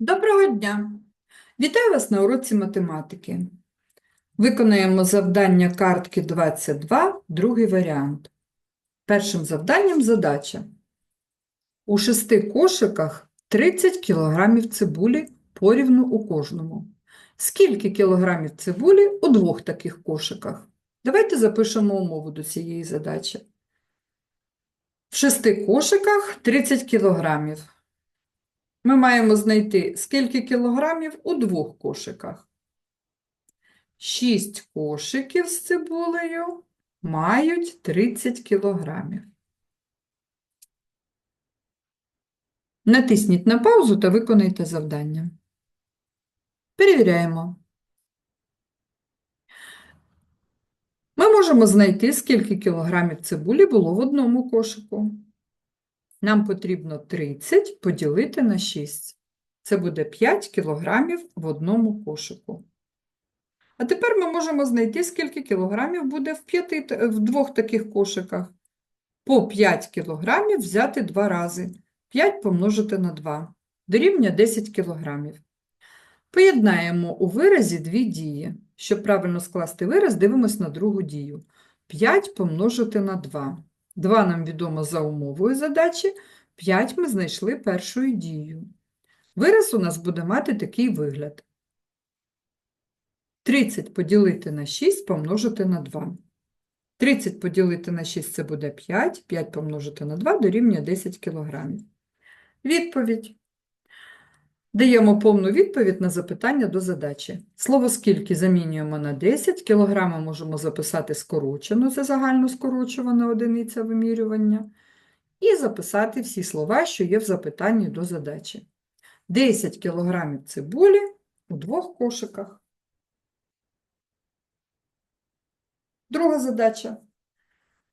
Доброго дня! Вітаю вас на уроці математики. Виконаємо завдання картки 22, другий варіант. Першим завданням задача. У шести кошиках 30 кг цибулі порівну у кожному. Скільки кілограмів цибулі у двох таких кошиках? Давайте запишемо умову до цієї задачі. В шести кошиках 30 кілограмів. Ми маємо знайти, скільки кілограмів у двох кошиках. 6 кошиків з цибулею мають 30 кілограмів. Натисніть на паузу та виконайте завдання. Перевіряємо. Ми можемо знайти, скільки кілограмів цибулі було в одному кошику. Нам потрібно 30 поділити на 6. Це буде 5 кілограмів в одному кошику. А тепер ми можемо знайти, скільки кілограмів буде в, п'яти, в двох таких кошиках. По 5 кілограмів взяти два рази. 5 помножити на 2. Дорівнює 10 кілограмів. Поєднаємо у виразі дві дії. Щоб правильно скласти вираз, дивимось на другу дію. 5 помножити на 2. 2 нам відомо за умовою задачі, 5 ми знайшли першою дією. Вираз у нас буде мати такий вигляд. 30 поділити на 6 помножити на 2. 30 поділити на 6 це буде 5, 5 помножити на 2 дорівнює 10 кг. Відповідь. Даємо повну відповідь на запитання до задачі. Слово «скільки» замінюємо на 10, кілограми можемо записати скорочено, це загально скорочувана одиниця вимірювання, і записати всі слова, що є в запитанні до задачі. 10 кілограмів цибулі у двох кошиках. Друга задача.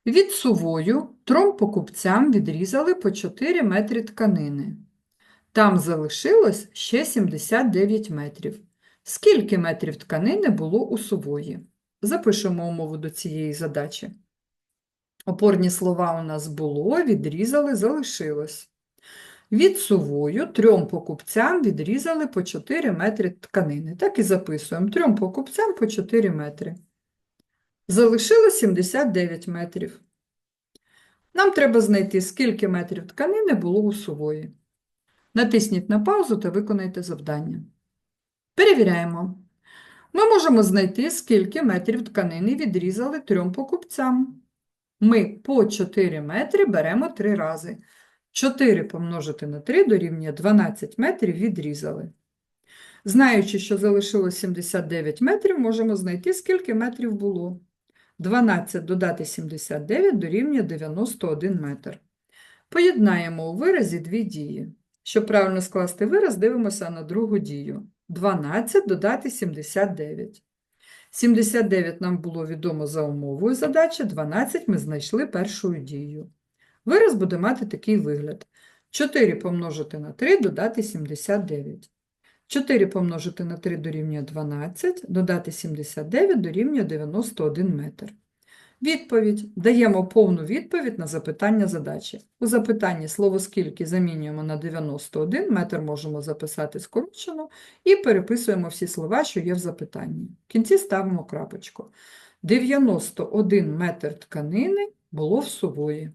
Від сувою трьом покупцям відрізали по 4 метри тканини. Там залишилось ще 79 метрів. Скільки метрів тканини було у сувої? Запишемо умову до цієї задачі. Опорні слова у нас було, відрізали, залишилось. Від сувою трьом покупцям відрізали по 4 метри тканини. Так і записуємо. Трьом покупцям по 4 метри. Залишилось 79 метрів. Нам треба знайти, скільки метрів тканини було у сувої. Натисніть на паузу та виконайте завдання. Перевіряємо. Ми можемо знайти, скільки метрів тканини відрізали трьом покупцям. Ми по 4 метри беремо 3 рази. 4 помножити на 3 дорівнює 12 метрів відрізали. Знаючи, що залишилось 79 метрів, можемо знайти, скільки метрів було. 12 додати 79 дорівнює 91 метр. Поєднаємо у виразі дві дії. Щоб правильно скласти вираз, дивимося на другу дію. 12 додати 79. 79 нам було відомо за умовою задачі, 12 ми знайшли першою дією. Вираз буде мати такий вигляд. 4 помножити на 3 додати 79. 4 помножити на 3 дорівнює 12, додати 79 дорівнює 91 метр. Відповідь. Даємо повну відповідь на запитання задачі. У запитанні слово «скільки» замінюємо на 91, метр можемо записати скорочено і переписуємо всі слова, що є в запитанні. В кінці ставимо крапочку. 91 метр тканини було в сувої.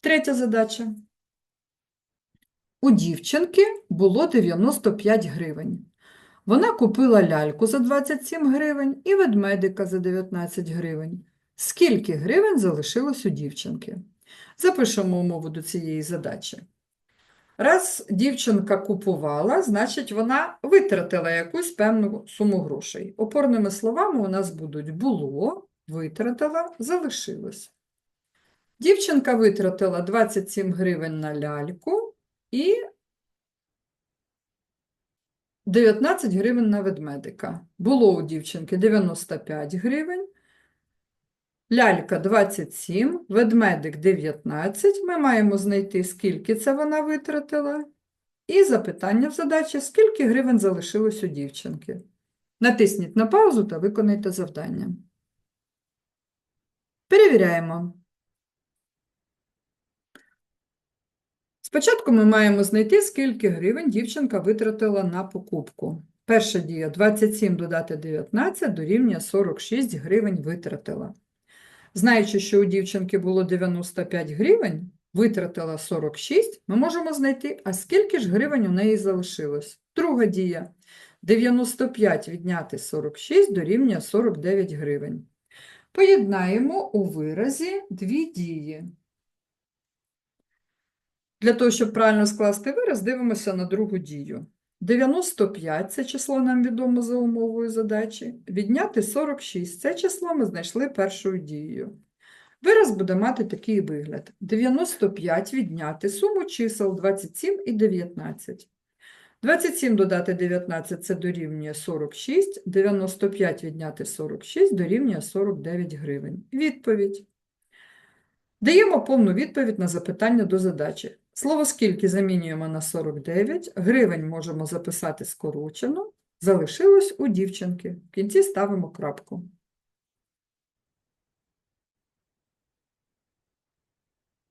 Третя задача. У дівчинки було 95 гривень. Вона купила ляльку за 27 гривень і ведмедика за 19 гривень. Скільки гривень залишилось у дівчинки? Запишемо умову до цієї задачі. Раз дівчинка купувала, значить вона витратила якусь певну суму грошей. Опорними словами у нас будуть було, витратила, залишилось. Дівчинка витратила 27 гривень на ляльку і 19 гривень на ведмедика. Було у дівчинки 95 гривень, лялька 27, ведмедик 19. Ми маємо знайти, скільки це вона витратила. І запитання в задачі, скільки гривень залишилось у дівчинки. Натисніть на паузу та виконайте завдання. Перевіряємо. Спочатку ми маємо знайти, скільки гривень дівчинка витратила на покупку. Перша дія 27 додати 19 дорівнює 46 гривень витратила. Знаючи, що у дівчинки було 95 гривень, витратила 46, ми можемо знайти, а скільки ж гривень у неї залишилось. Друга дія 95 відняти 46 дорівнює 49 гривень. Поєднаємо у виразі дві дії. Для того, щоб правильно скласти вираз, дивимося на другу дію. 95 це число нам відомо за умовою задачі. Відняти 46 це число ми знайшли першою дією. Вираз буде мати такий вигляд: 95 відняти суму чисел 27 і 19. 27 додати 19 це дорівнює 46, 95 відняти 46 дорівнює 49 гривень. Відповідь. Даємо повну відповідь на запитання до задачі. Слово скільки замінюємо на 49, гривень можемо записати скорочено, залишилось у дівчинки. В кінці ставимо крапку.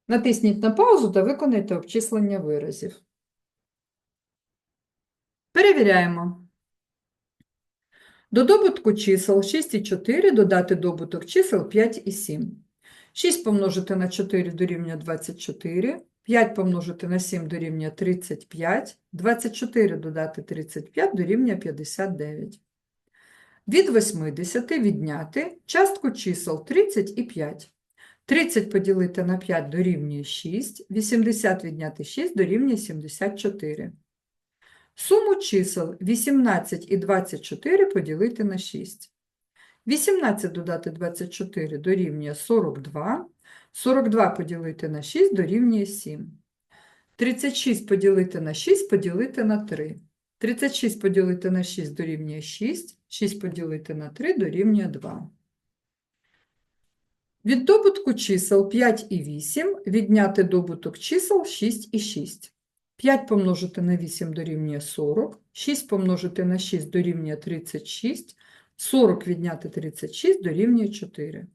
Натисніть на паузу та виконайте обчислення виразів. Перевіряємо. До добутку чисел 6 і 4 додати добуток чисел 5 і 7. 6 помножити на 4 дорівнює 24, 5 помножити на 7 дорівнює 35, 24 додати 35 дорівнює 59. Від 80 відняти частку чисел 30 і 5. 30 поділити на 5 дорівнює 6, 80 відняти 6 дорівнює 74. Суму чисел 18 і 24 поділити на 6. 18 додати 24 дорівнює 42, 42 поділити на 6 дорівнює 7. 36 поділити на 6 поділити на 3. 36 поділити на 6 дорівнює 6, 6 поділити на 3 дорівнює 2. Від добутку чисел 5 і 8 відняти добуток чисел 6 і 6. 5 помножити на 8 дорівнює 40, 6 помножити на 6 дорівнює 36, 40 відняти 36 дорівнює 4.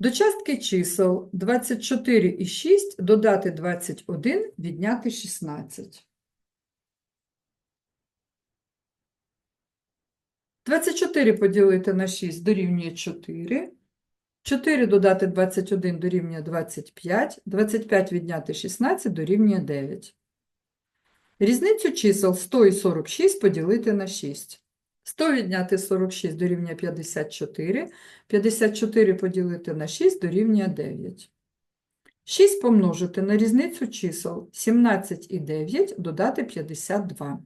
До частки чисел 24 і 6 додати 21 відняти 16. 24 поділити на 6 дорівнює 4. 4 додати 21 дорівнює 25, 25 відняти 16 дорівнює 9. Різницю чисел 100 і 46 поділити на 6. 100 відняти 46 дорівнює 54, 54 поділити на 6 дорівнює 9. 6 помножити на різницю чисел 17 і 9 додати 52.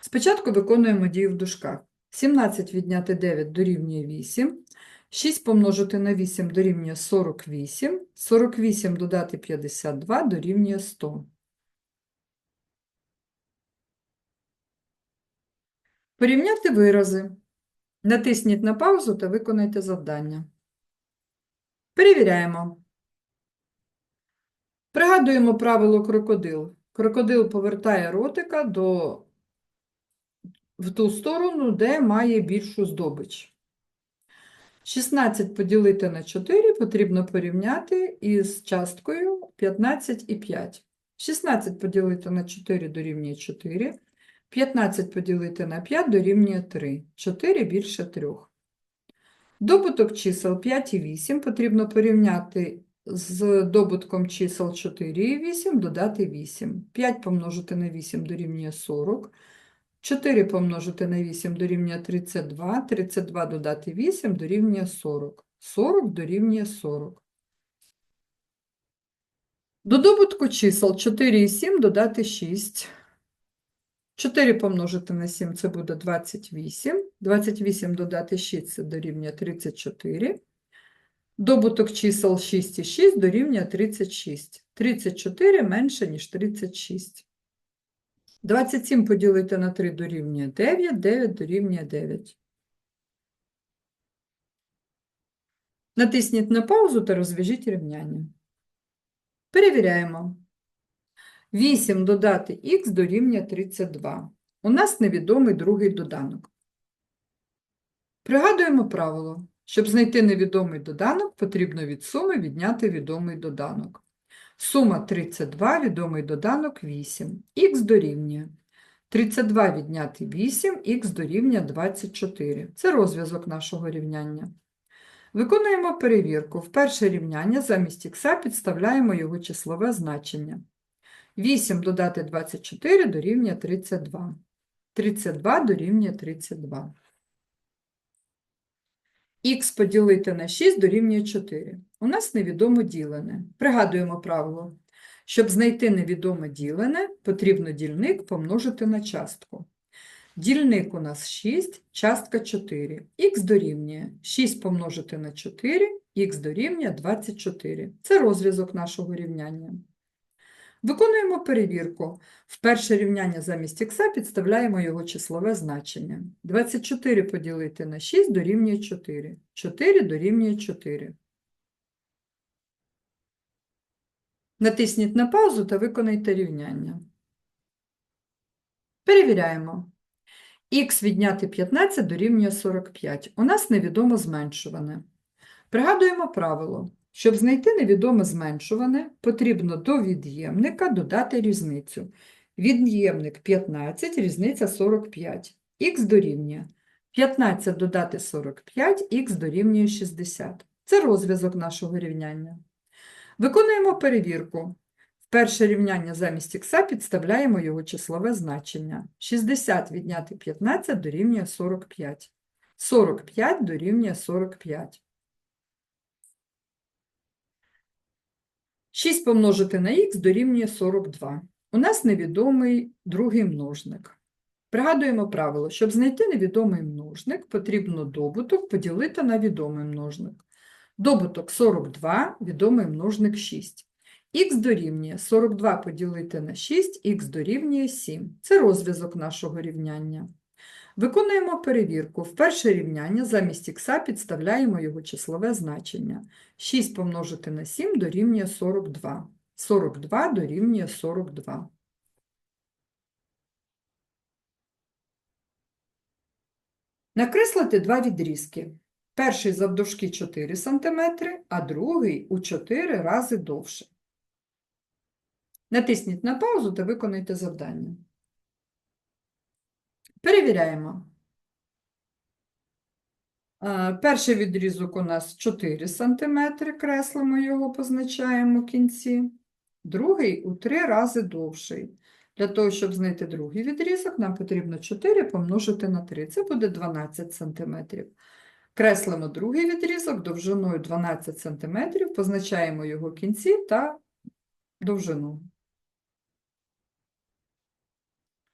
Спочатку виконуємо дію в дужках. 17 відняти 9 дорівнює 8, 6 помножити на 8 дорівнює 48, 48 додати 52 дорівнює 100. Порівняти вирази. Натисніть на паузу та виконайте завдання. Перевіряємо. Пригадуємо правило крокодил. Крокодил повертає ротика до, в ту сторону, де має більшу здобич. 16 поділити на 4 потрібно порівняти із часткою 15 і 5. 16 поділити на 4 дорівнює 4. 15 поділити на 5 дорівнює 3. 4 більше 3. Добуток чисел 5 і 8 потрібно порівняти з добутком чисел 4 і 8, додати 8. 5 помножити на 8 дорівнює 40. 4 помножити на 8 дорівнює 32, 32 додати 8 дорівнює 40. 40 дорівнює 40. До добутку чисел 4 і 7 додати 6. 4 помножити на 7 це буде 28. 28 додати 6 це дорівнює 34. Добуток чисел 6 і 6 дорівнює 36. 34 менше, ніж 36. 27 поділити на 3 дорівнює 9, 9 дорівнює 9. Натисніть на паузу та розв'яжіть рівняння. Перевіряємо. 8 додати х дорівнює 32. У нас невідомий другий доданок. Пригадуємо правило. Щоб знайти невідомий доданок, потрібно від суми відняти відомий доданок. Сума 32, відомий доданок 8. Х дорівнює. 32 відняти 8, х дорівнює 24. Це розв'язок нашого рівняння. Виконуємо перевірку. В перше рівняння замість х підставляємо його числове значення. 8 додати 24 дорівнює 32. 32 дорівнює 32. Х поділити на 6 дорівнює 4. У нас невідомо ділене. Пригадуємо правило. Щоб знайти невідоме ділене, потрібно дільник помножити на частку. Дільник у нас 6, частка 4. Х дорівнює 6 помножити на 4, х дорівнює 24. Це розв'язок нашого рівняння. Виконуємо перевірку. В перше рівняння замість х підставляємо його числове значення. 24 поділити на 6 дорівнює 4. 4 дорівнює 4. Натисніть на паузу та виконайте рівняння. Перевіряємо. Х відняти 15 дорівнює 45. У нас невідомо зменшуване. Пригадуємо правило. Щоб знайти невідоме зменшуване, потрібно до від'ємника додати різницю. Від'ємник 15, різниця 45. Х дорівнює 15 додати 45, х дорівнює 60. Це розв'язок нашого рівняння. Виконуємо перевірку. В перше рівняння замість х підставляємо його числове значення. 60 відняти 15 дорівнює 45. 45 дорівнює 45. 6 помножити на х дорівнює 42. У нас невідомий другий множник. Пригадуємо правило, щоб знайти невідомий множник, потрібно добуток поділити на відомий множник. Добуток 42, відомий множник 6. Х дорівнює 42 поділити на 6, х дорівнює 7. Це розв'язок нашого рівняння. Виконуємо перевірку. В перше рівняння замість х підставляємо його числове значення. 6 помножити на 7 дорівнює 42. 42 дорівнює 42. Накреслити два відрізки. Перший завдовжки 4 см, а другий у 4 рази довше. Натисніть на паузу та виконайте завдання. Перевіряємо. Е, Перший відрізок у нас 4 см, креслимо його, позначаємо кінці. Другий у 3 рази довший. Для того, щоб знайти другий відрізок, нам потрібно 4 помножити на 3. Це буде 12 см. Креслимо другий відрізок довжиною 12 см, позначаємо його кінці та довжину.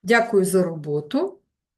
Дякую за роботу.